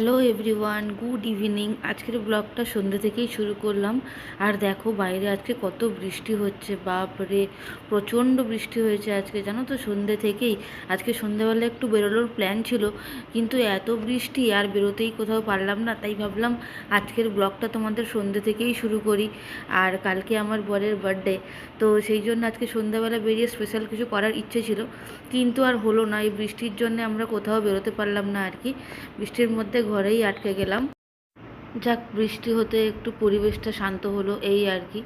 Hello everyone good evening আজকের ব্লগটা সন্ধ্যে থেকেই শুরু করলাম। আর দেখো বাইরে আজকে কত বৃষ্টি হচ্ছে, বাপরে। প্রচণ্ড বৃষ্টি হয়েছে আজকে, জানো তো? সন্ধ্যে থেকেই। আজকে সন্ধ্যেবেলা একটু বেরোনোর প্ল্যান ছিল, কিন্তু এত বৃষ্টি আর বেরোতেই কোথাও পারলাম না। তাই ভাবলাম আজকের ব্লগটা তোমাদের সন্ধ্যে থেকেই শুরু করি। আর কালকে আমার বরের বার্থডে তো সেই জন্য আজকে সন্ধ্যাবেলা বেরিয়ে স্পেশাল কিছু করার ইচ্ছে ছিল। কিন্তু আর হলো না, এই বৃষ্টির জন্য আমরা কোথাও বেরোতে পারলাম না আর কি। বৃষ্টির মধ্যে ঘরেই আটকে গেলাম। যাক বৃষ্টি হতে একটু পরিবেশটা শান্ত হলো এই আর কি।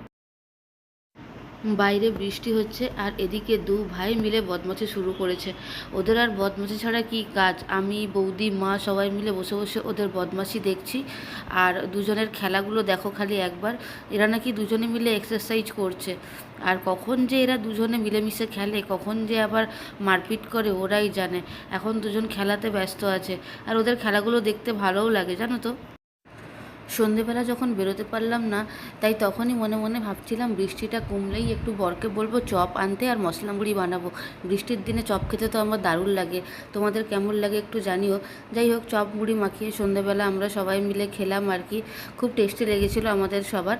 বাইরে বৃষ্টি হচ্ছে আর এদিকে দু ভাই মিলে বদমাশি শুরু করেছে। ওদের আর বদমাশি ছাড়া কি কাজ? আমি, বৌদি, মা সবাই মিলে বসে বসে ওদের বদমাশি দেখছি। আর দুজনের খেলাগুলো দেখো খালি একবার। এরা নাকি দুজনে মিলে এক্সারসাইজ করছে। আর কখন যে এরা দুজনে মিলেমিশে খেলে, কখন যে আবার মারপিট করে, ওরাই জানে। এখন দুজন খেলাতে ব্যস্ত আছে। আর ওদের খেলাগুলো দেখতে ভালোও লাগে, জানো তো? সন্ধেবেলা যখন বেরোতে পারলাম না, তাই তখনই মনে মনে ভাবছিলাম বৃষ্টিটা কমলেই একটু বরকে বলব চপ আনতে আর মশলা মুড়ি বানাবো। বৃষ্টির দিনে চপ খেতে তো আমার দারুণ লাগে। তোমাদের কেমন লাগে একটু জানিও। যাই হোক, চপ মুড়ি মাখিয়ে সন্ধেবেলা আমরা সবাই মিলে খেলাম আর কি। খুব টেস্টি লেগেছিলো আমাদের সবার।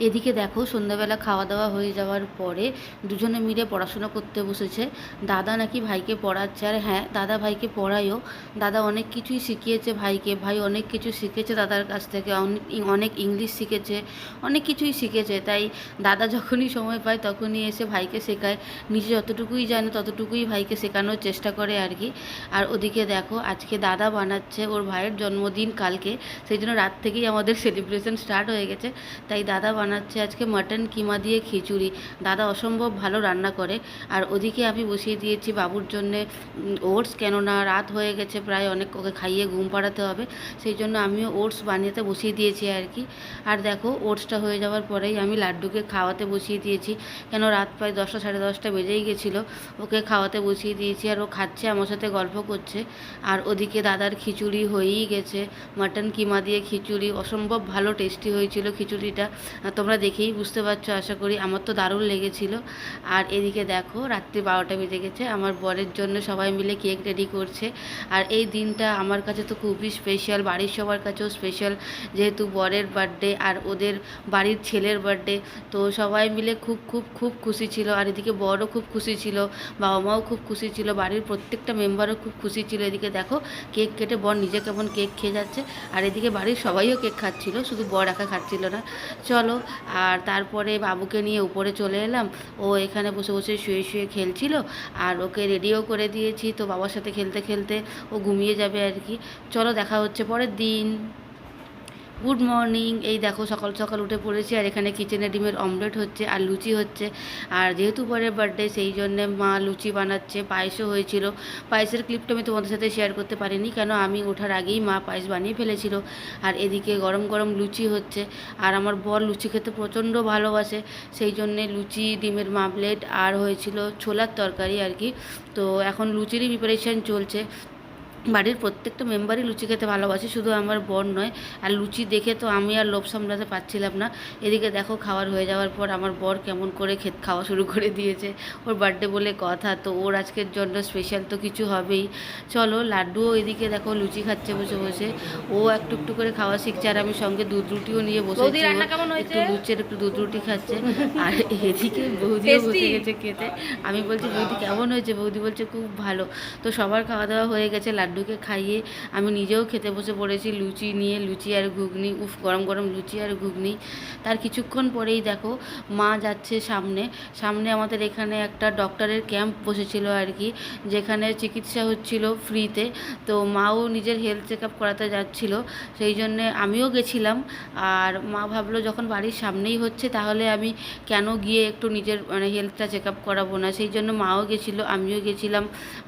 এদিকে দেখো, সন্ধ্যাবেলা খাওয়া দাওয়া হয়ে যাওয়ার পরে দুজনে মিলে পড়াশোনা করতে বসেছে। দাদা নাকি ভাইকে পড়াচ্ছে। আর হ্যাঁ দাদা ভাইকে পড়ায়ও। দাদা অনেক কিছুই শিখিয়েছে ভাইকে। ভাই অনেক কিছু শিখেছে দাদার কাছ থেকে। অনেক অনেক ইংলিশ শিখেছে। অনেক কিছুই শিখেছে। তাই দাদা যখনই সময় পায় তখনই এসে ভাইকে শেখায়। নিজে যতটুকুই জানে ততটুকুই ভাইকে শেখানোর চেষ্টা করে আর কি। আর ওদিকে দেখো, আজকে দাদা বানাচ্ছে ওর ভাইয়ের জন্মদিন কালকে। সেই জন্য রাত থেকেই আমাদের সেলিব্রেশন স্টার্ট হয়ে গেছে। তাই দাদা বানাচ্ছে আজকে মাটন, কিমা দিয়ে খিচুড়ি। দাদা অসম্ভব ভালো রান্না করে। আর ওদিকে আমি বসিয়ে দিয়েছি বাবুর জন্যে ওটস। কেননা রাত হয়ে গেছে, প্রায় অনেক ওকে খাইয়ে ঘুম পাড়াতে হবে। সেই জন্য আমিও ওটস বানিয়েতে বসিয়ে দিয়েছি আর কি। আর দেখো, ওটসটা হয়ে যাওয়ার পরেই আমি লাড্ডুকে খাওয়াতে বসিয়ে দিয়েছি। কেন রাত প্রায় দশটা, সাড়ে দশটা বেজেই গেছিল। ওকে খাওয়াতে বসিয়ে দিয়েছি আর ও খাচ্ছে, আমার সাথে গল্প করছে। আর ওদিকে দাদার খিচুড়ি হয়েই গেছে। মাটন, কিমা দিয়ে খিচুড়ি। অসম্ভব ভালো টেস্টি হয়েছিল খিচুড়িটা। তোমরা দেখেই বুঝতে পারছ, আশা করি। আমার তো দারুণ লেগেছিল। আর এদিকে দেখো, রাত্রি বারোটা বেজে গেছে। আমার বরের জন্য সবাই মিলে কেক রেডি করছে। আর এই দিনটা আমার কাছে তো খুবই স্পেশাল বাড়ির সবার কাছেও স্পেশাল যেহেতু বরের বার্থডে আর ওদের বাড়ির ছেলের বার্থডে তো সবাই মিলে খুব খুব খুব খুশি ছিল। আর এদিকে বড়ও খুব খুশি ছিল বাবা মাও খুব খুশি ছিল, বাড়ির প্রত্যেকটা মেম্বারও খুব খুশি ছিল। এদিকে দেখো, কেক কেটে বর নিজে কেমন কেক খেয়ে যাচ্ছে। আর এদিকে বাড়ির সবাইও কেক খাচ্ছিল, শুধু বর একা খাচ্ছিল না। চলো আর তারপরে বাবুকে নিয়ে উপরে চলে এলাম। ও এখানে বসে বসে শুয়ে শুয়ে খেলছিল। আর ওকে রেডিও করে দিয়েছি তো বাবার সাথে খেলতে খেলতে ও ঘুমিয়ে যাবে আর কি। চলো দেখা হচ্ছে পরের দিন। Good morning. এই দেখো সকাল সকাল উঠে পড়েছি আর এখানে কিচেনে ডিমের অমলেট হচ্ছে আর লুচি হচ্ছে। আর যেহেতু পরের বার্থডে সেই জন্যে মা লুচি বানাচ্ছে। পায়েসও হয়েছিল। পায়েসের ক্লিপটা আমি তোমাদের সাথে শেয়ার করতে পারিনি, কেন আমি ওঠার আগেই মা পায়েস বানিয়ে ফেলেছিল। আর এদিকে গরম গরম লুচি হচ্ছে। আর আমার বর লুচি খেতে প্রচণ্ড ভালোবাসে। সেই জন্যে লুচি, ডিমের মামলেট আর হয়েছিল ছোলার তরকারি আর কি। তো এখন লুচিরই প্রিপারেশান চলছে। বাড়ির প্রত্যেকটা মেম্বারই লুচি খেতে ভালোবাসে শুধু আমার বর নয়। আর লুচি দেখে তো আমি আর লোভ সামলাতে পারছিলাম না। এদিকে দেখো খাওয়ার হয়ে যাওয়ার পর আমার বর কেমন করে খেত খাওয়া শুরু করে দিয়েছে। ওর বার্থডে বলে কথা তো ওর আজকের জন্য স্পেশাল তো কিছু হবেই। চলো লাড্ডুও এদিকে দেখো লুচি খাচ্ছে বসে বসে। ও একটু একটু করে খাওয়া শিখছে আর আমি সঙ্গে দুধ রুটিও নিয়ে বসে বৌদি কেমন হয়েছে? একটু লুচের একটু দুধ রুটি খাচ্ছে। আর এদিকে বৌদিও বসে গেছে খেতে। আমি বলছি বৌদি কেমন হয়েছে? বৌদি বলছে খুব ভালো। তো সবার খাওয়া দাওয়া হয়ে গেছে লাড্ডুকে খাইয়ে আমি নিজেও খেতে বসে পড়েছি। লুচি নিয়ে, লুচি আর ঘুগনি, উফ, গরম গরম লুচি আর ঘুগনি। তার কিছুক্ষণ পরেই দেখো, মা যাচ্ছে সামনে। সামনে আমাদের এখানে একটা ডক্টরের ক্যাম্প বসেছিল আর কি, যেখানে চিকিৎসা হচ্ছিল ফ্রিতে। তো মাও নিজের হেলথ চেক আপ করাতে যাচ্ছিল, সেই জন্যে আমিও গেছিলাম। আর মা ভাবলো, যখন বাড়ির সামনেই হচ্ছে, তাহলে আমি কেন গিয়ে একটু নিজের মানে হেলথটা চেক আপ করাবো না? সেই জন্য মাও গেছিল, আমিও গেছিলাম,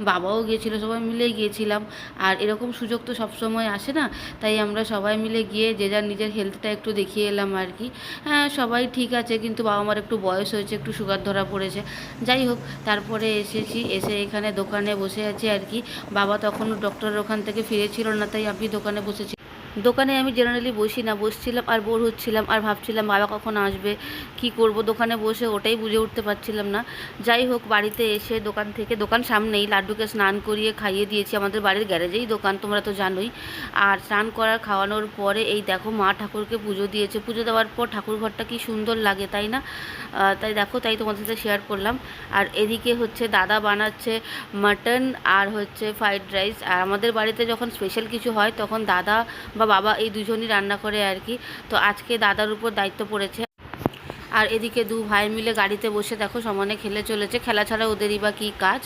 বাবাও গেছিল, সবাই মিলেই গিয়েছিলাম আর এরকম সুযোগ তো সবসময় আসে না। তাই আমরা সবাই মিলে গিয়ে যে যার নিজের হেলথটা একটু দেখিয়ে এলাম আর কি। হ্যাঁ সবাই ঠিক আছে কিন্তু বাবা মার একটু বয়স হয়েছে, একটু সুগার ধরা পড়েছে। যাই হোক, তারপরে এসেছি, এসে এখানে দোকানে বসে আছি আর কি। বাবা তখন ডক্টর ওখান থেকে ফিরেছিল না, তাই আপনি দোকানে বসেছি দোকানে আমি জেনারেলি বসি না, বসছিলাম আর বোর হচ্ছিলাম আর ভাবছিলাম বাবা কখন আসবে, কি করব? দোকানে বসে ওটাই বুঝে উঠতে পারছিলাম না। যাই হোক, বাড়িতে এসে দোকান থেকে, দোকান সামনেই লাড্ডুকে স্নান করিয়ে খাইয়ে দিয়েছি, আমাদের বাড়ির গ্যারেজেই দোকান, তোমরা তো জানোই। আর স্নান করার, খাওয়ানোর পরে এই দেখো মা ঠাকুরকে পুজো দিয়েছে। পুজো দেওয়ার পর ঠাকুর ঘরটা কি সুন্দর লাগে, তাই না? তাই দেখো, তাই তোমাদের সাথে শেয়ার করলাম। আর এদিকে হচ্ছে দাদা বানাচ্ছে মাটন আর হচ্ছে ফ্রাইড রাইস আর আমাদের বাড়িতে যখন স্পেশাল কিছু হয়, তখন দাদা বাবা এই দুজনই রান্না করে আর কি। তো আজকে দাদার উপর দায়িত্ব পড়েছে। আর এদিকে দু ভাই মিলে গাড়িতে বসে দেখো সমানে খেলে চলেছে। খেলা ছাড়া ওদেরই বা কী কাজ?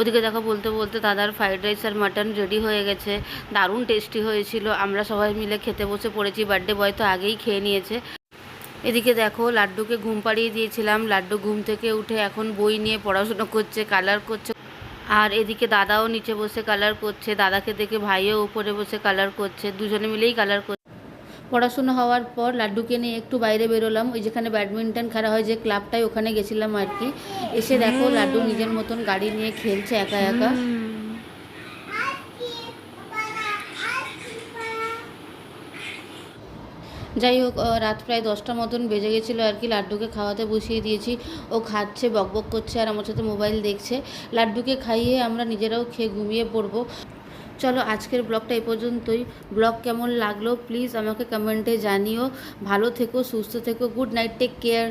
ওদিকে দেখো বলতে বলতে দাদার ফ্রাইড রাইস আর মাটন রেডি হয়ে গেছে। দারুণ টেস্টি হয়েছিল। আমরা সবাই মিলে খেতে বসে পড়েছি। বার্থডে বয় তো আগেই খেয়ে নিয়েছে। এদিকে দেখো লাড্ডুকে ঘুম পাড়িয়ে দিয়েছিলাম। লাড্ডু ঘুম থেকে উঠে এখন বই নিয়ে পড়াশুনো করছে কালার করছে। আর এদিকে দাদাও নিচে বসে কালার করছে দাদাকে দেখে ভাইও উপরে বসে কালার করছে দুজনে মিলেই কালার করছে পড়াশুনো হওয়ার পর লাড্ডুকে নিয়ে একটু বাইরে বেরোলাম ওই যেখানে ব্যাডমিন্টন খেলা হয় যে ক্লাবটায় ওখানে গেছিলাম আর কি। এসে দেখো লাড্ডু নিজের মতন গাড়ি নিয়ে খেলছে একা একা। যাই হোক রাত প্রায় দশটার মতন বেজে গেছিল আর কি। লাড্ডুকে খাওয়াতে বসিয়ে দিয়েছি। ও খাচ্ছে, বকবক করছে আর আমার সাথে মোবাইল দেখছে। লাড্ডুকে খাইয়ে আমরা নিজেরাও খেয়ে ঘুমিয়ে পড়ব। চলো, আজকের ব্লগটা এই পর্যন্তই। ব্লগ কেমন লাগল, প্লিজ আমাকে কমেন্টে জানিও। ভালো থেকো, সুস্থ থেকো, গুড নাইট, টেক কেয়ার।